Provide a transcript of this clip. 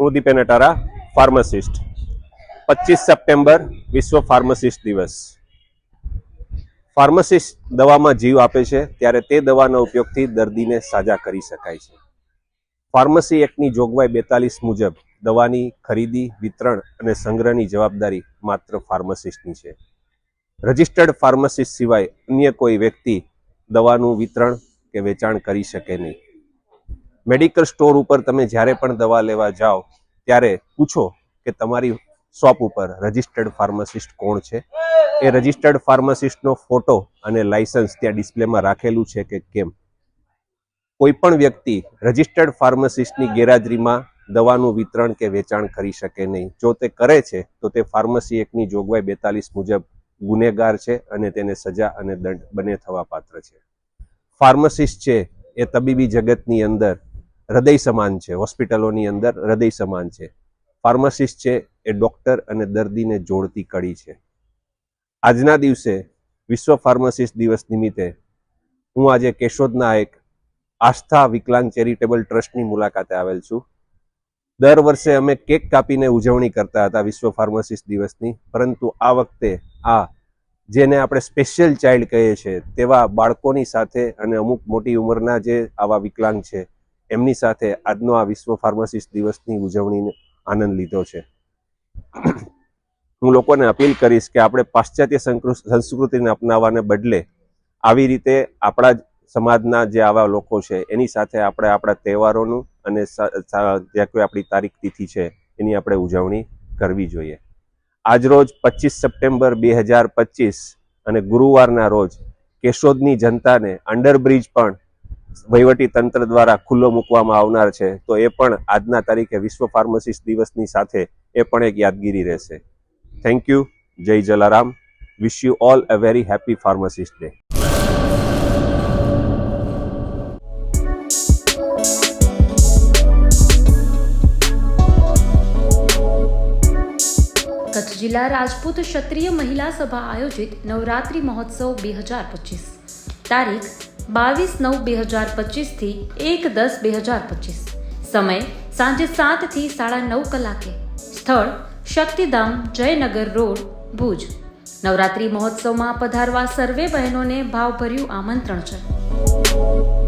હું દીપેન ફાર્માસિસ્ટ. પચીસ સપ્ટેમ્બર, વિશ્વ ફાર્માસિસ્ટ દિવસ. ફાર્માસિસ્ટ દવામાં જીવ આપે છે, ત્યારે તે દવાના ઉપયોગથી દર્દીને સાજા કરી શકાય છે. ફાર્મસી એક્ટની જોગવાઈ બેતાલીસ મુજબ દવાની ખરીદી, વિતરણ અને સંગ્રહની જવાબદારી માત્ર ફાર્માસિસ્ટની છે. રજિસ્ટર્ડ ફાર્માસિસ્ટ સિવાય અન્ય કોઈ વ્યક્તિ દવાનું વિતરણ કે વેચાણ કરી શકે નહીં. મેડિકલ સ્ટોર ઉપર તમે જ્યારે પણ દવા લેવા જાઓ, ત્યારે પૂછો કે તમારી શોપ ઉપર રજિસ્ટર્ડ ફાર્માસિસ્ટ કોણ છે? એ રજિસ્ટર્ડ ફાર્માસિસ્ટનો ફોટો અને લાયસન્સ ત્યાં ડિસ્પ્લેમાં રાખેલું છે કે કેમ? કોઈ પણ વ્યક્તિ રજિસ્ટર્ડ ફાર્માસિસ્ટની ગેરહાજરીમાં દવાનું વિતરણ કે વેચાણ કરી શકે નહીં. જો તે કરે છે, તો તે ફાર્મસી એક્ટની જોગવાઈ બેતાલીસ મુજબ ગુનેગાર છે અને તેને સજા અને દંડ બંને થવા પાત્ર છે. ફાર્મસિસ્ટ છે એ તબીબી જગતની અંદર હૃદય સમાન છે. હોસ્પિટલોની અંદર હૃદય સમાન છે. ફાર્માસિસ્ટ છે, એ ડોક્ટર અને દર્દીને જોડતી કડી છે. આજના દિવસે વિશ્વ ફાર્માસિસ્ટ દિવસ નિમિત્તે હું આજે કેશોદના એક આસ્થા વિકલાંગ ચેરિટેબલ ટ્રસ્ટની મુલાકાતે આવેલ છું. દર વર્ષે અમે કેક કાપીને ઉજવણી કરતા હતા વિશ્વ ફાર્માસિસ્ટ દિવસની, પરંતુ આ વખતે આ જેને આપણે સ્પેશિયલ ચાઇલ્ડ કહીએ છીએ, તેવા બાળકોની સાથે અને અમુક મોટી ઉંમરના જે આવા વિકલાંગ છે એમની સાથે આજનો આ વિશ્વ ફાર્માસિસ્ટ દિવસની ઉજવણીને આનંદ લીધો છે. હું લોકોને અપીલ કરીશ કે આપણે પાશ્ચાત્ય સંસ્કૃતિને અપનાવવાને બદલે આવી રીતે આપણા સમાજના જે આવા લોકો છે, એની સાથે આપણે આપણા તહેવારોનું અને સા- સા- જે કોઈ આપણી તારીખ તિથિ છે, એની આપણે ઉજવણી કરવી જોઈએ. આજરોજ પચીસ સપ્ટેમ્બર બે હજાર પચીસ અને ગુરુવારના રોજ કેશોદની જનતાને અંડરબ્રિજ પણ વહીવટી તંત્ર દ્વારા ખુલ્લો મૂકવામાં આવનાર છે, તો એ પણ આજના તારીખે વિશ્વ ફાર્મસિસ્ટ દિવસની સાથે એ પણ એક યાદગીરી રહેશે. Thank you Jai Jalaram. Wish you all a very happy pharmacist day Kutch જિલ્લા રાજપૂત ક્ષત્રિય મહિલા સભા આયોજિત નવરાત્રિ મહોત્સવ બે હજાર પચીસ. તારીખ બાવીસ નવ બે હજાર પચીસથી એક દસ બે હજાર પચીસ. સમય સાંજે સાતથી સાડા નવ કલાકે. સ્થળ શક્તિધામ જયનગર રોડ, ભુજ. નવરાત્રિ મહોત્સવમાં પધારવા સર્વે બહેનોને ભાવભર્યું આમંત્રણ છે.